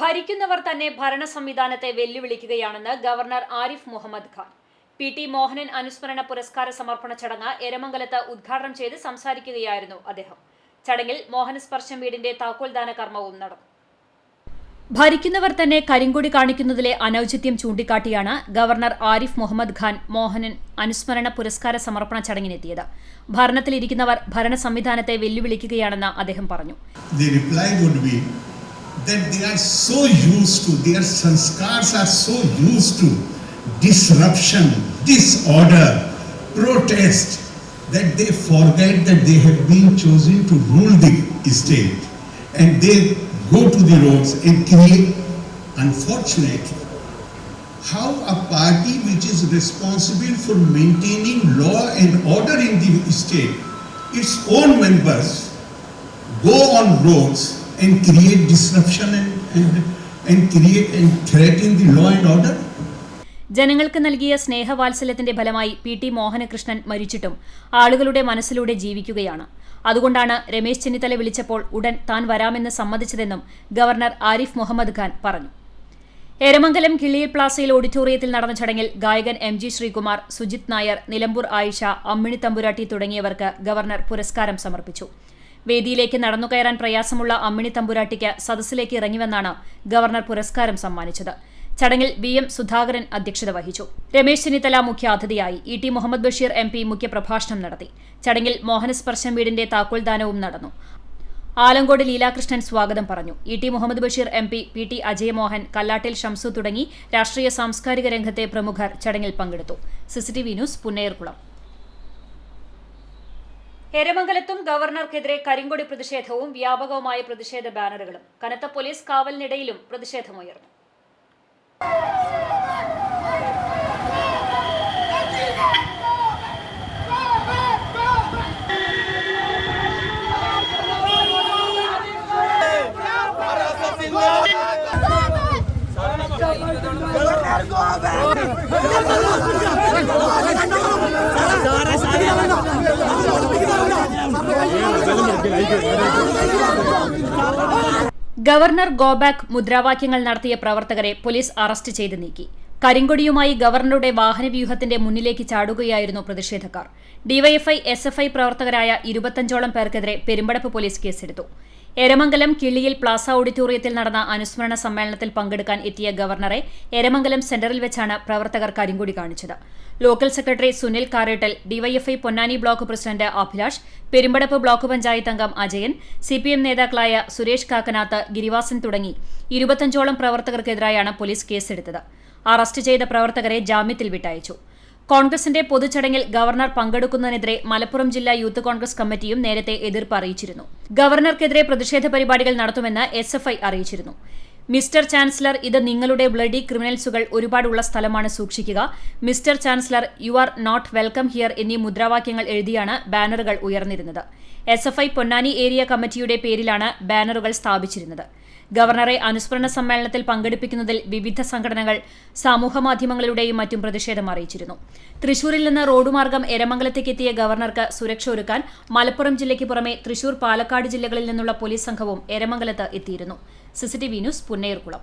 ഭരിക്കുന്നവർ തന്നെ ഭരണ സംവിധാനത്തെ വെല്ലുവിളിക്കുകയാണെന്ന് governor Arif Mohammed Khan. P T Mohanan അനുസ്മരണ പുരസ്കാര സമർപ്പണ ചടങ്ങ് എരമംഗലത്ത് ഉദ്ഘാടനം ചെയ്ത് സംസാരിക്കുകയായിരുന്നു അദ്ദേഹം. ചടങ്ങിൽ മോഹനസ്പർശം വീടിന്റെ താക്കോൽദാന കർമ്മവും നടന്നു. ഭരിക്കുന്നവർ തന്നെ കരിങ്കൊടി കാണിക്കുന്നതിലെ അനൌചിത്യം ചൂണ്ടിക്കാട്ടിയാണ് ഗവർണർ ആരിഫ് മുഹമ്മദ് ഖാൻ മോഹനൻ അനുസ്മരണ പുരസ്കാര സമർപ്പണ ചടങ്ങിനെത്തിയത്. ഭരണത്തിലിരിക്കുന്നവർ ഭരണ സംവിധാനത്തെ വെല്ലുവിളിക്കുകയാണെന്ന് അദ്ദേഹം പറഞ്ഞു. That they are so used to, their sanskars are so used to disruption, disorder, protest, that they forget that they have been chosen to rule the state. And they go to the roads and create, unfortunately, how a party which is responsible for maintaining law and order in the state, its own members go on roads and create disruption and, and, and create and threaten the law and order? ജനങ്ങൾക്ക് നൽകിയ സ്നേഹവാത്സല്യത്തിന്റെ ഫലമായി P T Mohanakrishnan മരിച്ചിട്ടും ആളുകളുടെ മനസ്സിലൂടെ ജീവിക്കുകയാണ്. അതുകൊണ്ടാണ് രമേശ് ചെന്നിത്തല വിളിച്ചപ്പോൾ ഉടൻ താൻ വരാമെന്ന് സമ്മതിച്ചതെന്നും ഗവർണർ ആരിഫ് മുഹമ്മദ് ഖാൻ പറഞ്ഞു. എരമംഗലം കിളിയിൽ പ്ലാസയിൽ ഓഡിറ്റോറിയത്തിൽ നടന്ന ചടങ്ങിൽ ഗായകൻ എം ജി ശ്രീകുമാർ സുജിത് നായർ നിലമ്പൂർ ആയിഷ അമ്മിണി തമ്പുരാട്ടി തുടങ്ങിയവർക്ക് ഗവർണർ പുരസ്കാരം സമർപ്പിച്ചു. വേദിയിലേക്ക് നടന്നു കയറാൻ പ്രയാസമുള്ള അമ്മിണി തമ്പുരാട്ടിക്ക് സദസ്സിലേക്ക് ഇറങ്ങിവെന്നാണ് ഗവർണർ പുരസ്കാരം സമ്മാനിച്ചത്. ചടങ്ങിൽ വി എം സുധാകരൻ അധ്യക്ഷത വഹിച്ചു. രമേശ് ചെന്നിത്തല മുഖ്യാതിഥിയായി E T Muhammad Basheer M P മുഖ്യപ്രഭാഷണം നടത്തി. ചടങ്ങിൽ മോഹനസ്പർശം വീടിന്റെ താക്കോൽദാനവും നടന്നു. ആലങ്കോട് ലീലാകൃഷ്ണൻ സ്വാഗതം പറഞ്ഞു. E T Muhammad Basheer M P P T Ajayamohan Kallattil Shamsu തുടങ്ങി രാഷ്ട്രീയ സാംസ്കാരിക രംഗത്തെ പ്രമുഖർ ചടങ്ങിൽ പങ്കെടുത്തു. സിസിടിവി ന്യൂസ് പുന്നേർകുളം എരമംഗലത്തും ഗവർണർക്കെതിരെ കരിങ്കൊടി പ്രതിഷേധവും വ്യാപകവുമായ പ്രതിഷേധ ബാനറുകളും. കനത്ത പോലീസ് കാവലിനിടയിലും പ്രതിഷേധമുയർന്നു. ഗവർണർ ഗോബാക്ക് മുദ്രാവാക്യങ്ങൾ നടത്തിയ പ്രവർത്തകരെ പോലീസ് അറസ്റ്റ് ചെയ്ത് നീക്കി. കരിങ്കൊടിയുമായി ഗവർണറുടെ വാഹനവ്യൂഹത്തിന്റെ മുന്നിലേക്ക് ചാടുകയായിരുന്നു പ്രതിഷേധക്കാർ. ഡിവൈഎഫ്ഐ എസ് എഫ് ഐ പ്രവർത്തകരായ ഇരുപത്തഞ്ചോളം പേർക്കെതിരെ പെരുമ്പടപ്പ് പോലീസ് കേസെടുത്തു. എരമംഗലം കിള്ളിയിൽ പ്ലാസ ഓഡിറ്റോറിയത്തിൽ നടന്ന അനുസ്മരണ സമ്മേളനത്തിൽ പങ്കെടുക്കാൻ എത്തിയ ഗവർണറെ എരമംഗലം സെന്ററിൽ വെച്ചാണ് പ്രവർത്തകർ കരിങ്കൊടി കാണിച്ചത്. Local secretary Sunil Karettal DYFI Ponnani block president Abhilash Perumpadappu block panchayat അംഗം അജയൻ സിപിഎം നേതാക്കളായ സുരേഷ് കാക്കനാത്ത് ഗിരിവാസൻ തുടങ്ങി ഇരുപത്തഞ്ചോളം പ്രവർത്തകർക്കെതിരായാണ് പോലീസ് കേസെടുത്തത്. അറസ്റ്റ് ചെയ്ത പ്രവർത്തകരെ ജാമ്യത്തിൽ വിട്ടയച്ചു. കോൺഗ്രസിന്റെ പൊതുചടങ്ങിൽ ഗവർണർ പങ്കെടുക്കുന്നതിനെതിരെ മലപ്പുറം ജില്ലാ യൂത്ത് കോൺഗ്രസ് കമ്മിറ്റിയും നേരത്തെ എതിർപ്പ് അറിയിച്ചിരുന്നു. ഗവർണർക്കെതിരെ പ്രതിഷേധ പരിപാടികൾ നടത്തുമെന്ന് എസ് എഫ് ഐ അറിയിച്ചിരുന്നു. മിസ്റ്റർ ചാൻസലർ ഇത് നിങ്ങളുടെ ബ്ലഡി ക്രിമിനൽസുകൾ ഒരുപാടുള്ള സ്ഥലമാണ് സൂക്ഷിക്കുക. Mister chancellor you are not welcome here എന്നീ മുദ്രാവാക്യങ്ങൾ എഴുതിയാണ് ബാനറുകൾ ഉയർന്നിരുന്നത്. എസ് പൊന്നാനി ഏരിയ കമ്മിറ്റിയുടെ പേരിലാണ് ബാനറുകൾ സ്ഥാപിച്ചിരുന്നത്. ഗവർണറെ അനുസ്മരണ സമ്മേളനത്തിൽ പങ്കെടുപ്പിക്കുന്നതിൽ വിവിധ സംഘടനകൾ സമൂഹമാധ്യമങ്ങളിലൂടെയും മറ്റും പ്രതിഷേധം അറിയിച്ചിരുന്നു. തൃശൂരിൽ നിന്ന് റോഡുമാർഗം എരമംഗലത്തേക്ക് എത്തിയ ഗവർണർക്ക് സുരക്ഷ ഒരുക്കാൻ മലപ്പുറം ജില്ലയ്ക്ക് പുറമെ തൃശൂർ പാലക്കാട് ജില്ലകളിൽ നിന്നുള്ള പോലീസ് സംഘവും എരമംഗലത്ത് എത്തിയിരുന്നു. CCTV news Punnayurkulam